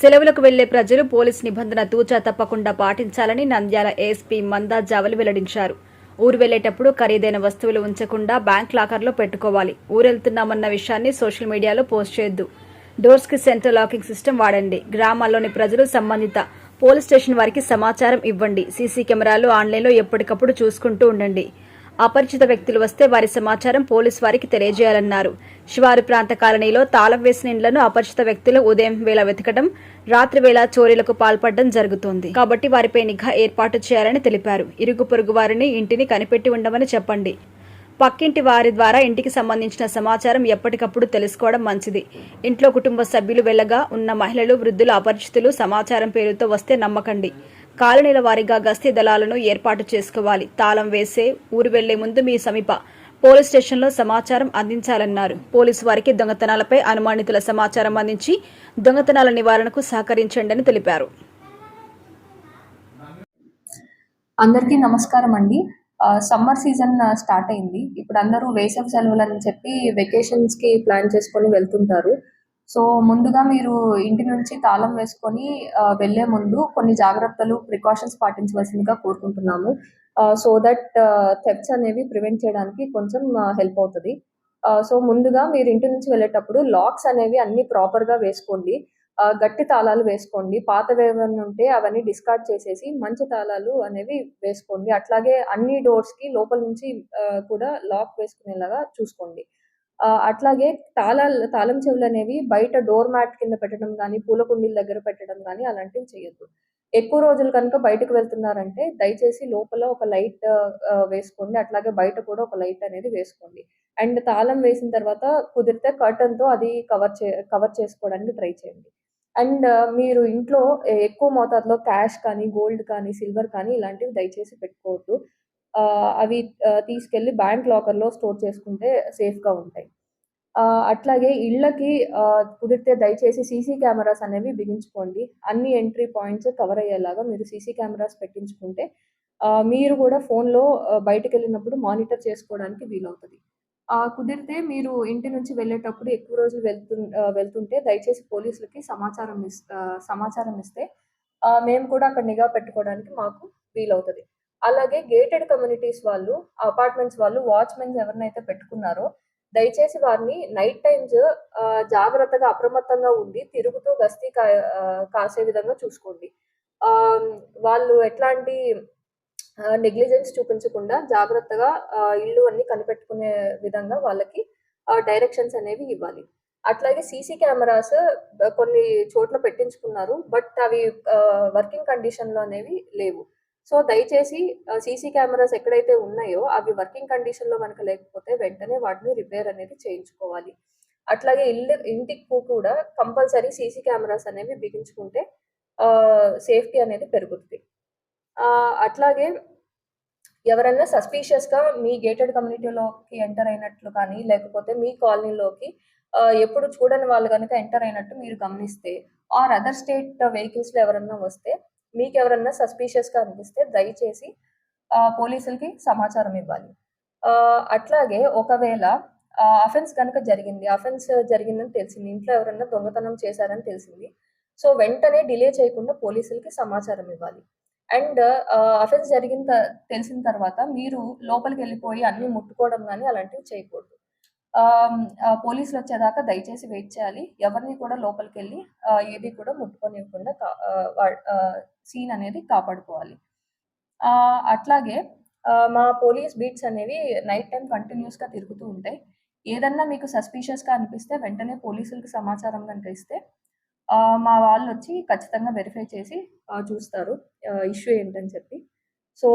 సెలవులకు వెళ్ళే ప్రజలు పోలీస్ నిబంధన తూచా తప్పకుండా పాటించాలని నంద్యాల ఏఎస్పీ మందా జావలి వెల్లడించారు. ఊరు వెళ్ళేటప్పుడు ఖరీదైన వస్తువులు ఉంచకుండా బ్యాంక్ లాకర్లో పెట్టుకోవాలి. ఊరెళ్తున్నామన్న విషయాన్ని సోషల్ మీడియాలో పోస్ట్ చేయొద్దు. డోర్స్కి సెంటర్ లాకింగ్ సిస్టమ్ వాడండి. గ్రామాల్లోని ప్రజలు సంబంధిత పోలీస్ స్టేషన్ వారికి సమాచారం ఇవ్వండి. సీసీ కెమెరాలు ఆన్లైన్లో ఎప్పటికప్పుడు చూసుకుంటూ ఉండండి. అపరిచిత వ్యక్తులు వస్తే వారి సమాచారం పోలీసు వారికి తెలియజేయాలన్నారు. శివారు ప్రాంత కాలనీలో తాళం వేసిన ఇండ్లను అపరిచిత వ్యక్తులు ఉదయం వేళ వెతకడం రాత్రి వేళ చోరీలకు పాల్పడడం జరుగుతోంది. కాబట్టి వారిపై నిఘా ఏర్పాటు చేయాలని తెలిపారు. ఇరుగు పొరుగు వారిని ఇంటిని కనిపెట్టి ఉండమని చెప్పండి. పక్కింటి వారి ద్వారా ఇంటికి సంబంధించిన సమాచారం ఎప్పటికప్పుడు తెలుసుకోవడం మంచిది. ఇంట్లో కుటుంబ సభ్యులు వెళ్ళగా ఉన్న మహిళలు వృద్ధులు అపరిచితులు సమాచారం పేరుతో వస్తే నమ్మకండి. కాలనీల వారీగా గస్తీ దళాలను ఏర్పాటు చేసుకోవాలి. తాళం వేసే ఊరు వెళ్ళే ముందు మీ సమీప పోలీస్ స్టేషన్లో సమాచారం అందించాలన్నారు. పోలీసు వారికి దొంగతనాలపై అనుమానితుల సమాచారం అందించి దొంగతనాల నివారణకు సహకరించండి తెలిపారు. అందరికీ నమస్కారం అండి. సమ్మర్ సీజన్ స్టార్ట్ అయింది. ఇప్పుడు అందరూ వేసవి సెలవులు అని చెప్పి వెకేషన్స్కి ప్లాన్ చేసుకొని వెళ్తుంటారు. సో ముందుగా మీరు ఇంటి నుంచి తాళం వేసుకొని వెళ్ళే వెళ్ళే ముందు కొన్ని జాగ్రత్తలు ప్రికాషన్స్ పాటించవలసిందిగా కోరుకుంటున్నాము. సో దట్ థెప్స్ అనేవి ప్రివెంట్ చేయడానికి కొంచెం హెల్ప్ అవుతుంది. సో ముందుగా మీరు ఇంటి నుంచి వెళ్ళేటప్పుడు లాక్స్ అనేవి అన్ని ప్రాపర్గా వేసుకోండి. గట్టి తాళాలు వేసుకోండి. పాతవి ఏమైనా ఉంటే అవన్నీ డిస్కార్డ్ చేసేసి మంచి తాళాలు అనేవి వేసుకోండి. అట్లాగే అన్ని డోర్స్కి లోపల నుంచి కూడా లాక్ వేసుకునేలాగా చూసుకోండి. అట్లాగే తాళాలు తాళం చెవులు అనేవి బయట డోర్ మ్యాట్ కింద పెట్టడం కానీ పూల కుండీల దగ్గర పెట్టడం కానీ అలాంటివి చేయొద్దు. ఎక్కువ రోజులు కనుక బయటకు వెళ్తున్నారంటే దయచేసి లోపల ఒక లైట్ వేసుకోండి. అట్లాగే బయట కూడా ఒక లైట్ అనేది వేసుకోండి. అండ్ తాళం వేసిన తర్వాత కుదిరితే కర్టన్తో అది కవర్ చే కవర్ చేసుకోవడానికి ట్రై చేయండి. అండ్ మీరు ఇంట్లో ఎక్కువ మోతాదులో క్యాష్ కానీ గోల్డ్ కానీ సిల్వర్ కానీ ఇలాంటివి దయచేసి పెట్టుకోవద్దు. అవి తీసుకెళ్ళి బ్యాంక్ లాకర్లో స్టోర్ చేసుకుంటే సేఫ్గా ఉంటాయి. అట్లాగే ఇళ్ళకి కుదిరితే దయచేసి సీసీ కెమెరాస్ అనేవి బిగించుకోండి. అన్ని ఎంట్రీ పాయింట్స్ కవర్ అయ్యేలాగా మీరు సీసీ కెమెరాస్ పెట్టించుకుంటే మీరు కూడా ఫోన్లో బయటకు వెళ్ళినప్పుడు మానిటర్ చేసుకోవడానికి వీలవుతుంది. కుదిరితే మీరు ఇంటి నుంచి వెళ్ళేటప్పుడు ఎక్కువ రోజులు వెళ్తు వెళ్తుంటే దయచేసి పోలీసులకి సమాచారం ఇస్ సమాచారం ఇస్తే మేము కూడా అక్కడ నిఘా పెట్టుకోవడానికి మాకు వీలవుతుంది. అలాగే గేటెడ్ కమ్యూనిటీస్ వాళ్ళు అపార్ట్మెంట్స్ వాళ్ళు వాచ్మెన్స్ ఎవరినైతే పెట్టుకున్నారో దయచేసి వారిని నైట్ టైమ్స్ జాగ్రత్తగా అప్రమత్తంగా ఉండి తిరుగుతూ గస్తీ కా కాసే విధంగా చూసుకోండి. వాళ్ళు ఎట్లాంటి నెగ్లిజెన్స్ చూపించకుండా జాగ్రత్తగా ఇల్లు అన్ని కనిపెట్టుకునే విధంగా వాళ్ళకి డైరెక్షన్స్ అనేవి ఇవ్వాలి. అట్లాగే సీసీ కెమెరాస్ కొన్ని చోట్ల పెట్టించుకున్నారు బట్ అవి వర్కింగ్ కండిషన్లో అనేవి లేవు. సో దయచేసి సీసీ కెమెరాస్ ఎక్కడైతే ఉన్నాయో అవి వర్కింగ్ కండిషన్లో మనకు లేకపోతే వెంటనే వాటిని రిపేర్ అనేది చేయించుకోవాలి. అట్లాగే ఇల్లు ఇంటికి కూడా కంపల్సరీ సీసీ కెమెరాస్ అనేవి బిగించుకుంటే సేఫ్టీ అనేది పెరుగుతుంది అట్లాగే ఎవరైనా సస్పీషియస్గా మీ గేటెడ్ కమ్యూనిటీలోకి ఎంటర్ అయినట్లు కానీ లేకపోతే మీ కాలనీలోకి ఎప్పుడు చూడని వాళ్ళు కనుక ఎంటర్ అయినట్టు మీరు గమనిస్తే ఆర్ అదర్ స్టేట్ వెహికల్స్లో ఎవరన్నా వస్తే మీకు ఎవరన్నా సస్పీషియస్గా అనిపిస్తే దయచేసి పోలీసులకి సమాచారం ఇవ్వాలి. అట్లాగే ఒకవేళ అఫెన్స్ కనుక జరిగింది అఫెన్స్ జరిగిందని తెలిసింది ఇంట్లో ఎవరన్నా దొంగతనం చేశారని తెలిసింది సో వెంటనే డిలే చేయకుండా పోలీసులకి సమాచారం ఇవ్వాలి. అండ్ అఫెన్స్ జరిగిన త- తెలిసిన తర్వాత మీరు లోపలికి వెళ్ళిపోయి అన్ని ముట్టుకోవడం కానీ అలాంటివి చేయకూడదు. పోలీసులు వచ్చేదాకా దయచేసి వెయిట్ చేయాలి. ఎవరిని కూడా లోపలికి వెళ్ళి ఏది కూడా ముట్టుకోనివ్వకుండా సీన్ అనేది కాపాడుకోవాలి. అట్లాగే మా పోలీస్ బీట్స్ అనేవి నైట్ టైం కంటిన్యూస్గా తిరుగుతూ ఉంటాయి. ఏదన్నా మీకు సస్పీషియస్గా అనిపిస్తే వెంటనే పోలీసులకు సమాచారం కనుక ఇస్తే మా వాళ్ళు వచ్చి ఖచ్చితంగా వెరిఫై చేసి చూస్తారు ఇష్యూ ఏంటని చెప్పి. సో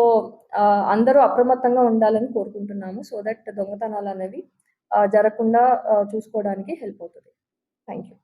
అందరూ అప్రమత్తంగా ఉండాలని కోరుకుంటున్నాము. సో దట్ దొంగతనాలు అనేవి జరగకుండా చూసుకోవడానికి హెల్ప్ అవుతుంది. Thank you